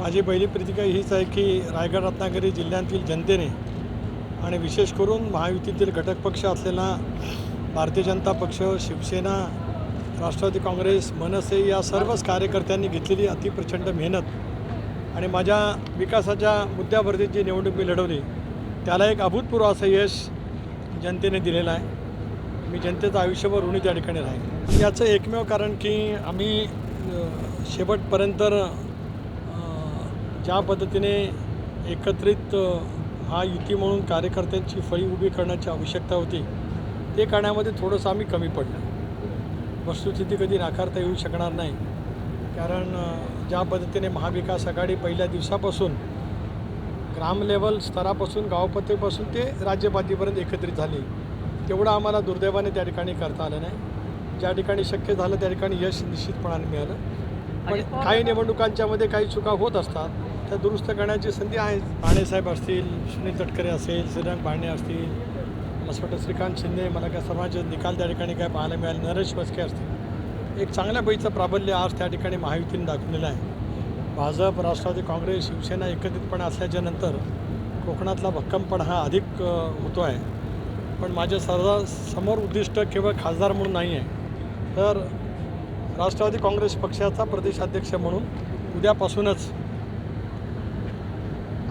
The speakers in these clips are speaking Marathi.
माझी पहिली प्रतिक्रिया हीच आहे की रायगड रत्नागिरी जिल्ह्यातील जनतेने आणि विशेष करून महायुतीतील घटक पक्ष असलेला भारतीय जनता पक्ष शिवसेना राष्ट्रवादी काँग्रेस मनसे या सर्वच कार्यकर्त्यांनी घेतलेली अतिप्रचंड मेहनत आणि माझ्या विकासाच्या मुद्द्यावरती जी निवडणूक मी लढवली त्याला एक अभूतपूर्व असं यश जनतेने दिलेलं आहे. मी जनतेचं आयुष्यभर ऋणी त्या ठिकाणी राहील याचं एकमेव कारण की आम्ही शेवटपर्यंत ज्या पद्धतीने एकत्रित हा युती म्हणून कार्यकर्त्यांची फळी उभी करण्याची आवश्यकता होती ते करण्यामध्ये थोडंसं आम्ही कमी पडलो. वस्तुस्थिती कधी नाकारता येऊ शकणार नाही. कारण ज्या पद्धतीने महाविकास आघाडी पहिल्या दिवसापासून ग्राम लेवल स्तरापासून गावपातळीपासून ते राज्यपातळीपर्यंत एकत्रित झाली तेवढं आम्हाला दुर्दैवाने त्या ठिकाणी करता आलं नाही. ज्या ठिकाणी शक्य झालं त्या ठिकाणी यश निश्चितपणाने मिळालं. पण काही निवडणुकांच्यामध्ये काही चुका होत असतात. त्या दुरुस्त करण्याची संधी आहे. पाणेसाहेब असतील सुनील तटकरे असेल श्रीरंग पांडे असतील मला असं वाटतं श्रीकांत शिंदे मला काय सर्वांचे निकाल त्या ठिकाणी काय पाहायला मिळाले नरेश बसके असतील. एक चांगल्या पैचं प्राबल्य आज त्या ठिकाणी महायुतीने दाखवलेलं आहे. भाजप राष्ट्रवादी काँग्रेस शिवसेना एकत्रितपणे असल्याच्या नंतर कोकणातला भक्कमपण हा अधिक होतो आहे. पण माझ्या सर्व समोर उद्दिष्ट केवळ खासदार म्हणून नाही आहे. तर राष्ट्रवादी काँग्रेस पक्षाचा प्रदेशाध्यक्ष म्हणून उद्यापासूनच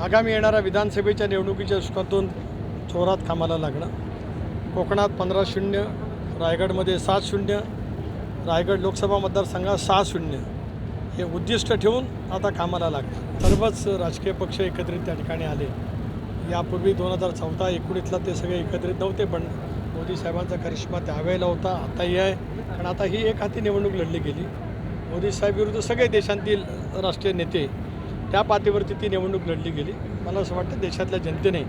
आगामी येणाऱ्या विधानसभेच्या निवडणुकीच्या दृष्टिकोनातून थोरात कामाला लागणं. कोकणात पंधरा शून्य रायगडमध्ये सात शून्य रायगड लोकसभा मतदारसंघात सहा शून्य. हे उद्दिष्ट ठेवून आता कामाला लागतं सर्वच राजकीय पक्ष एकत्रित त्या ठिकाणी आले. यापूर्वी दोन हजार चौदा एकोणीसला ते सगळे एकत्रित नव्हते पण मोदी साहेबांचा करिश्मा त्यावेळेला होता आताही आहे. कारण आता ही एक हाती निवडणूक लढली गेली. मोदी साहेब विरुद्ध सगळे देशांतील राष्ट्रीय नेते त्या पातळीवरती ती निवडणूक लढली गेली. मला असं वाटतं देशातल्या जनतेने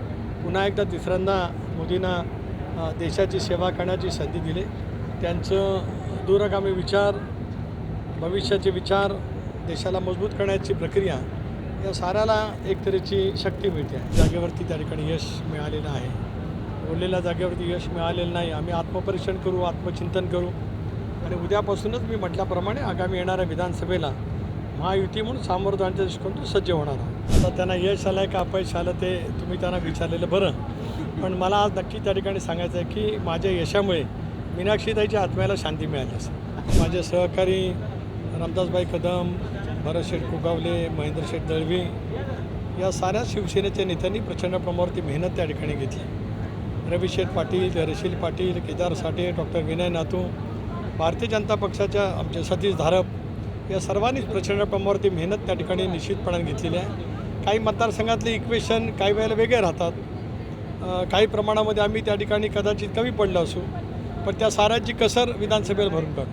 पुन्हा एकदा तिसऱ्यांदा मोदींना देशाची सेवा करण्याची संधी दिली. त्यांचं दूरगामी विचार भविष्याचे विचार देशाला मजबूत करण्याची प्रक्रिया या साऱ्याला एक तऱ्हेची शक्ती मिळते. आहे जागेवरती त्या ठिकाणी यश मिळालेलं आहे. उरलेल्या जागेवरती यश मिळालेलं नाही. आम्ही आत्मपरीक्षण करू आत्मचिंतन करू. आणि उद्यापासूनच मी म्हटल्याप्रमाणे आगामी येणाऱ्या विधानसभेला महायुती म्हणून सामोरं जाण्याच्या दृष्टिकोनातून सज्ज होणार आहोत आता त्यांना यश आलं आहे का अपयश आलं ते तुम्ही त्यांना विचारलेलं बरं. पण मला आज नक्की त्या ठिकाणी सांगायचं आहे की माझ्या यशामुळे मीनाक्षीताईच्या आत्म्याला शांती मिळाली असेल. माझे सहकारी रामदासबाई कदम भरत शेठ कुगावले महेंद्र शेठ दळवी या साऱ्या शिवसेनेच्या नेत्यांनी प्रचंड प्रमाणावरती मेहनत त्या ठिकाणी घेतली. रवी शेठ पाटील रशील पाटील केदार साठे डॉक्टर विनय नातू भारतीय जनता पक्षाच्या आमचे सतीश धारप या सर्वांनीच प्रचंड प्रमाणावरती मेहनत त्या ठिकाणी निश्चितपणाने घेतलेली आहे. काही मतदारसंघातले इक्वेशन काही वेळेला वेगळे राहतात. काही प्रमाणामध्ये आम्ही त्या ठिकाणी कदाचित कमी पडलो असू पण त्या साऱ्याची कसर विधानसभेला भरून काढू.